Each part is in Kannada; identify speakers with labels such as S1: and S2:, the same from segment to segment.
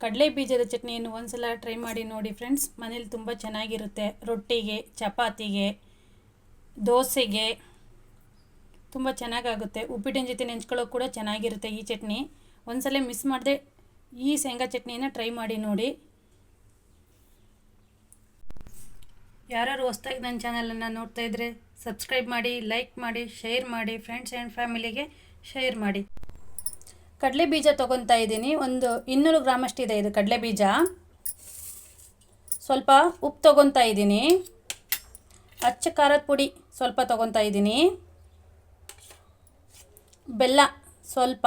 S1: ಕಡಲೆ ಬೀಜದ ಚಟ್ನಿಯನ್ನು ಒಂದ್ಸಲ ಟ್ರೈ ಮಾಡಿ ನೋಡಿ ಫ್ರೆಂಡ್ಸ್ ಮನೇಲಿ ತುಂಬ ಚೆನ್ನಾಗಿರುತ್ತೆ. ರೊಟ್ಟಿಗೆ, ಚಪಾತಿಗೆ, ದೋಸೆಗೆ ತುಂಬ ಚೆನ್ನಾಗಾಗುತ್ತೆ. ಉಪ್ಪಿಟ್ಟಿನ ಜೊತೆ ನೆಂಚ್ಕೊಳ್ಳೋಕೆ ಕೂಡ ಚೆನ್ನಾಗಿರುತ್ತೆ ಈ ಚಟ್ನಿ. ಒಂದ್ಸಲ ಮಿಸ್ ಮಾಡದೆ ಈ ಶೇಂಗಾ ಚಟ್ನಿನ ಟ್ರೈ ಮಾಡಿ ನೋಡಿ. ಯಾರು ಹೊಸ್ದಾಗಿ ನನ್ನ ಚಾನಲನ್ನು ನೋಡ್ತಾ ಸಬ್ಸ್ಕ್ರೈಬ್ ಮಾಡಿ ಲೈಕ್ ಮಾಡಿ ಶೇರ್ ಮಾಡಿ ಫ್ರೆಂಡ್ಸ್ ಆ್ಯಂಡ್ ಫ್ಯಾಮಿಲಿಗೆ ಶೇರ್ ಮಾಡಿ. ಕಡಲೆ ಬೀಜ ತೊಗೊತಾ ಇದ್ದೀನಿ. ಒಂದು ಇನ್ನೂರು ಗ್ರಾಮಷ್ಟಿದೆ ಇದು ಕಡಲೆ ಬೀಜ. ಸ್ವಲ್ಪ ಉಪ್ಪು ತೊಗೊತಾ ಇದ್ದೀನಿ. ಅಚ್ಚ ಖಾರದ ಪುಡಿ ಸ್ವಲ್ಪ ತೊಗೊತಾ ಇದ್ದೀನಿ. ಬೆಲ್ಲ ಸ್ವಲ್ಪ.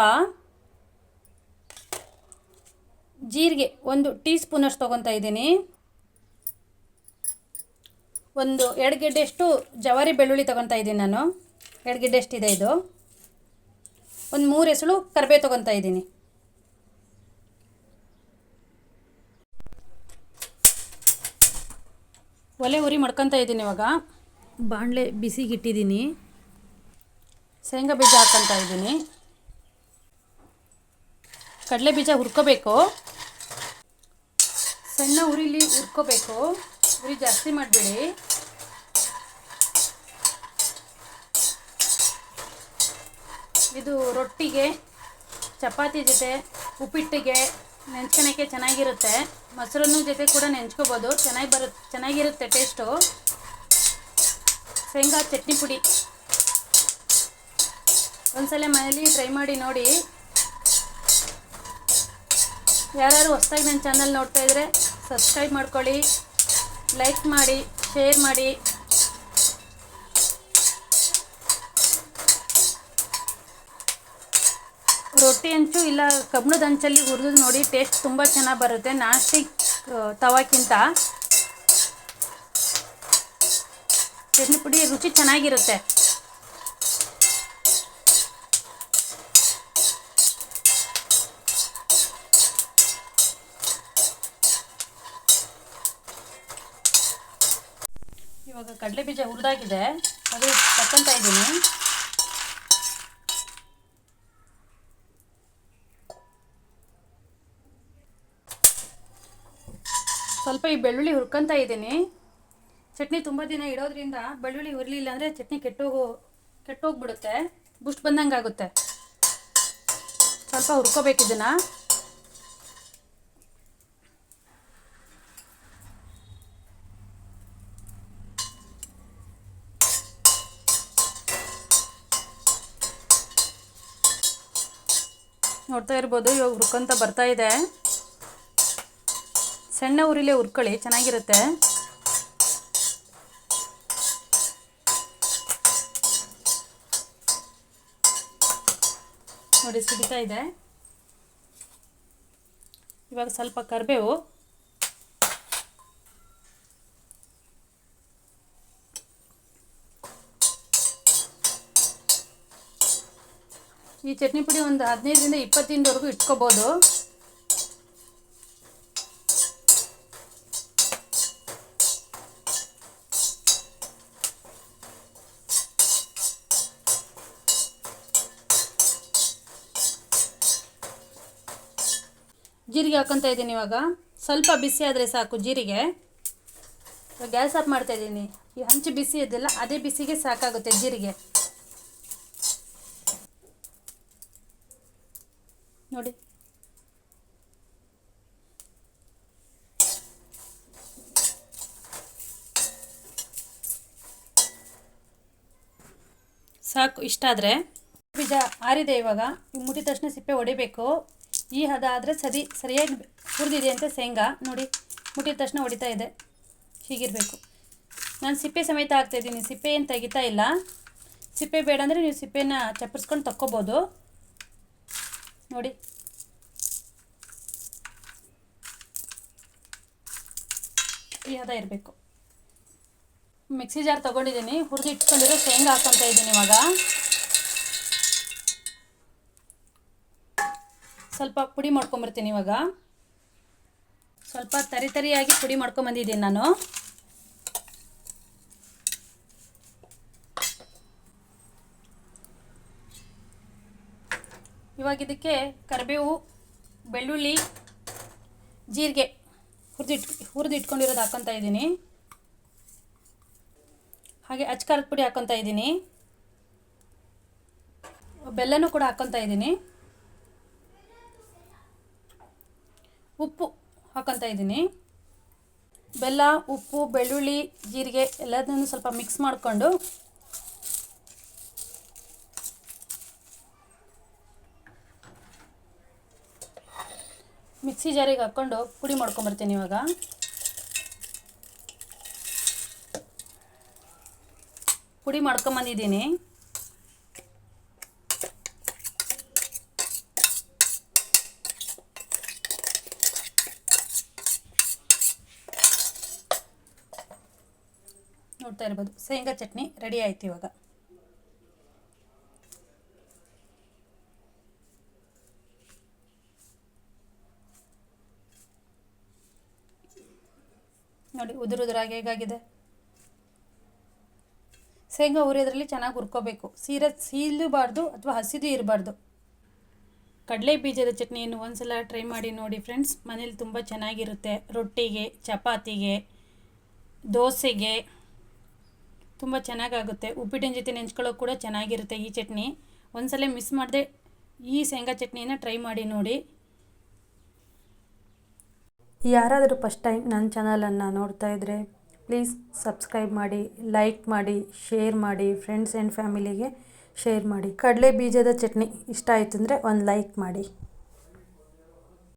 S1: ಜೀರಿಗೆ ಒಂದು ಟೀ ಸ್ಪೂನಷ್ಟು ತೊಗೊತಾ ಇದ್ದೀನಿ. ಒಂದು ಎರಡು ಗೆಡ್ಡೆಷ್ಟು ಜವಾರಿ ಬೆಳ್ಳುಳ್ಳಿ ತೊಗೊತಾ ಇದ್ದೀನಿ ನಾನು. ಎರಡು ಗೆಡ್ಡೆಷ್ಟಿದೆ ಇದು. ಒಂದು ಮೂರು ಎಸಳು ಕರಿಬೇ ತೊಗೊತಾ ಇದ್ದೀನಿ. ಒಲೆ ಉರಿ ಮಾಡ್ಕೊತಾ ಇದ್ದೀನಿ ಇವಾಗ. ಬಾಣಲೆ ಬಿಸಿಗಿಟ್ಟಿದ್ದೀನಿ. ಶೇಂಗಾ ಬೀಜ ಹಾಕ್ಕೊತಾ ಇದ್ದೀನಿ. ಕಡಲೆ ಬೀಜ ಹುರ್ಕೋಬೇಕು. ಸಣ್ಣ ಉರಿಲಿ ಹುರ್ಕೋಬೇಕು. ಉರಿ ಜಾಸ್ತಿ ಮಾಡಬೇಡಿ. ಇದು ರೊಟ್ಟಿಗೆ, ಚಪಾತಿ ಜೊತೆ, ಉಪ್ಪಿಟ್ಟಿಗೆ ನೆಂಚ್ಕೊಳಕ್ಕೆ ಚೆನ್ನಾಗಿರುತ್ತೆ. ಮೊಸರನ್ನು ಜೊತೆ ಕೂಡ ನೆಂಚ್ಕೋಬೋದು ಚೆನ್ನಾಗಿ ಬರುತ್ತೆ ಚೆನ್ನಾಗಿರುತ್ತೆ ಟೇಸ್ಟು. ಶೇಂಗಾ ಚಟ್ನಿ ಪುಡಿ. ಒಂದ್ಸಲ ಮನೇಲಿ ಟ್ರೈ ಮಾಡಿ ನೋಡಿ. ಯಾರ್ಯಾರು ಹೊಸ್ದಾಗಿ ನನ್ನ ಚಾನಲ್ ನೋಡ್ತಾ ಇದ್ದರೆ ಸಬ್ಸ್ಕ್ರೈಬ್ ಮಾಡ್ಕೊಳ್ಳಿ, ಲೈಕ್ ಮಾಡಿ, ಶೇರ್ ಮಾಡಿ. ರೊಟ್ಟಿ ಹಂಚು ಇಲ್ಲ, ಕಬ್ಣದ ಹಂಚಲ್ಲಿ ಹುರಿದು ನೋಡಿ ಟೇಸ್ಟ್ ತುಂಬ ಚೆನ್ನಾಗಿ ಬರುತ್ತೆ. ನಾಸ್ಟಿಕ್ ಸ್ಟಿಕ್ ತವಾಕ್ಕಿಂತ ಚಟ್ನಿ ಪುಡಿ ರುಚಿ ಚೆನ್ನಾಗಿರುತ್ತೆ. ಇವಾಗ ಕಡಲೆ ಬೀಜ ಹುರಿದಾಗಿದೆ. ಅದು ತಕ್ಕಂತ ಇದ್ದೀನಿ. ಸ್ವಲ್ಪ ಈ ಬೆಳ್ಳುಳ್ಳಿ ಹುರ್ಕೊಂತ ಇದ್ದೀನಿ. ಚಟ್ನಿ ತುಂಬ ದಿನ ಇಡೋದ್ರಿಂದ ಬೆಳ್ಳುಳ್ಳಿ ಹುರ್ಲಿಲ್ಲ ಅಂದರೆ ಚಟ್ನಿ ಕೆಟ್ಟೋಗೋ ಕೆಟ್ಟೋಗ್ಬಿಡುತ್ತೆ ಬುಷ್ಟ್ ಬಂದಂಗೆ ಆಗುತ್ತೆ. ಸ್ವಲ್ಪ ಹುರ್ಕೋಬೇಕು ಇದನ್ನು. ನೋಡ್ತಾ ಇರ್ಬೋದು, ಇವಾಗ ಹುರ್ಕೊಂತ ಬರ್ತಾ ಇದೆ. ಸಣ್ಣ ಉರಿಲೇ ಹುರ್ಕೊಳ್ಳಿ ಚೆನ್ನಾಗಿರುತ್ತೆ. ನೋಡಿ ಸಿಡಿತಾ ಇದೆ. ಇವಾಗ ಸ್ವಲ್ಪ ಕರಿಬೇವು. ಈ ಚಟ್ನಿ ಪುಡಿ ಒಂದು ಹದಿನೈದರಿಂದ ಇಪ್ಪತ್ತಿಂದವರೆಗೂ ಇಟ್ಕೋಬೋದು. ಜೀರಿಗೆ ಹಾಕೊತಾ ಇದ್ದೀನಿ ಇವಾಗ. ಸ್ವಲ್ಪ ಬಿಸಿ ಆದರೆ ಸಾಕು ಜೀರಿಗೆ. ಗ್ಯಾಸ್ ಆಫ್ ಮಾಡ್ತಾ ಇದ್ದೀನಿ. ಈ ಹಂಚು ಬಿಸಿ ಇದೆಲ್ಲ ಅದೇ ಬಿಸಿಗೆ ಸಾಕಾಗುತ್ತೆ ಜೀರಿಗೆ. ನೋಡಿ. ಸಾಕು, ಇಷ್ಟ ಆದರೆ. ಬೀಜ ಆರಿದೆ ಇವಾಗ. ಮುಟ್ಟಿದ ತಕ್ಷಣ ಸಿಪ್ಪೆ ಹೊಡಿಬೇಕು ಈ ಹದ ಆದರೆ ಸರಿ, ಸರಿಯಾಗಿ ಹುರಿದಿದೆ ಅಂತ ಶೇಂಗಾ. ನೋಡಿ, ಮುಟ್ಟಿದ ತಕ್ಷಣ ಹೊಡಿತಾ ಇದೆ. ಹೀಗಿರಬೇಕು. ನಾನು ಸಿಪ್ಪೆ ಸಮೇತ ಹಾಕ್ತಾಯಿದ್ದೀನಿ ಸಿಪ್ಪೆ ಏನು ತೆಗಿತಾ ಇಲ್ಲ. ಸಿಪ್ಪೆ ಬೇಡ ಅಂದರೆ ನೀವು ಸಿಪ್ಪೆನ ಚಪ್ಪರಿಸ್ಕೊಂಡು ತಕ್ಕೋಬೋದು. ನೋಡಿ. ಈ ಹದ ಇರಬೇಕು. ಮಿಕ್ಸಿ ಜಾರ್ ತೊಗೊಂಡಿದ್ದೀನಿ. ಹುರಿದಿಟ್ಕೊಂಡಿರೋ ಶೇಂಗಾ ಹಾಕ್ಕೊತಾ ಇದ್ದೀನಿ ಇವಾಗ. ಸ್ವಲ್ಪ ಪುಡಿ ಮಾಡ್ಕೊಂಬರ್ತೀನಿ ಇವಾಗ. ಸ್ವಲ್ಪ ತರಿ ತರಿಯಾಗಿ ಪುಡಿ ಮಾಡ್ಕೊಂಬಂದಿದ್ದೀನಿ ನಾನು. ಇವಾಗ ಇದಕ್ಕೆ ಕರಿಬೇವು, ಬೆಳ್ಳುಳ್ಳಿ, ಜೀರಿಗೆ ಹುರಿದಿಟ್ ಹುರಿದು ಇಟ್ಕೊಂಡಿರೋದು ಹಾಕ್ಕೊತಾ ಇದ್ದೀನಿ. ಹಾಗೆ ಅಚ್ಕಾರದ ಪುಡಿ ಹಾಕ್ಕೊತಾ ಇದ್ದೀನಿ. ಬೆಲ್ಲನೂ ಕೂಡ ಹಾಕ್ಕೊತಾ ಇದ್ದೀನಿ. ಉಪ್ಪು ಹಾಕೊತ ಇದ್ದೀನಿ. ಬೆಲ್ಲ, ಉಪ್ಪು, ಬೆಳ್ಳುಳ್ಳಿ, ಜೀರಿಗೆ ಎಲ್ಲದನ್ನು ಸ್ವಲ್ಪ ಮಿಕ್ಸ್ ಮಾಡಿಕೊಂಡು ಮಿಕ್ಸಿ ಜಾರಿಗೆ ಹಾಕ್ಕೊಂಡು ಪುಡಿ ಮಾಡ್ಕೊಂಬರ್ತೀನಿ ಇವಾಗ. ಪುಡಿ ಮಾಡ್ಕೊಂಬಂದಿದ್ದೀನಿ. ನೋಡ್ತಾ ಇರ್ಬೋದು. ಶೇಂಗಾ ಚಟ್ನಿ ರೆಡಿ ಆಯ್ತು ಇವಾಗ. ನೋಡಿ, ಉದುರು ಉದುರಾಗಿ ಹೇಗಾಗಿದೆ? ಶೇಂಗಾ ಉರಿಯೋದ್ರಲ್ಲಿ ಚೆನ್ನಾಗಿ ಹುರ್ಕೋಬೇಕು. ಸೀರ ಸೀಲಬಾರ್ದು ಅಥವಾ ಹಸಿದು ಇರಬಾರ್ದು. ಕಡಲೆ ಬೀಜದ ಚಟ್ನಿಯನ್ನು ಒಂದ್ಸಲ ಟ್ರೈ ಮಾಡಿ ನೋಡಿ ಫ್ರೆಂಡ್ಸ್ ಮನೇಲಿ ತುಂಬ ಚೆನ್ನಾಗಿರುತ್ತೆ. ರೊಟ್ಟಿಗೆ, ಚಪಾತಿಗೆ, ದೋಸೆಗೆ. ತುಂಬ ಚೆನ್ನಾಗಾಗುತ್ತೆ. ಉಪ್ಪಿಟ್ಟಿನ ಜೊತೆ ನೆಂಚ್ಕೊಳ್ಳೋಕೆ ಕೂಡ ಚೆನ್ನಾಗಿರುತ್ತೆ ಈ ಚಟ್ನಿ. ಒಂದ್ಸಲ ಮಿಸ್ ಮಾಡದೆ ಈ ಶೇಂಗಾ ಚಟ್ನಿನ ಟ್ರೈ ಮಾಡಿ ನೋಡಿ.
S2: ಯಾರಾದರೂ ಫಸ್ಟ್ ಟೈಮ್ ನನ್ನ ಚಾನಲನ್ನು ನೋಡ್ತಾ ಇದ್ದರೆ ಪ್ಲೀಸ್ ಸಬ್ಸ್ಕ್ರೈಬ್ ಮಾಡಿ, ಲೈಕ್ ಮಾಡಿ, ಶೇರ್ ಮಾಡಿ, ಫ್ರೆಂಡ್ಸ್ ಆ್ಯಂಡ್ ಫ್ಯಾಮಿಲಿಗೆ ಶೇರ್ ಮಾಡಿ. ಕಡಲೆ ಬೀಜದ ಚಟ್ನಿ ಇಷ್ಟ ಆಯಿತು ಅಂದರೆ ಒಂದು ಲೈಕ್ ಮಾಡಿ.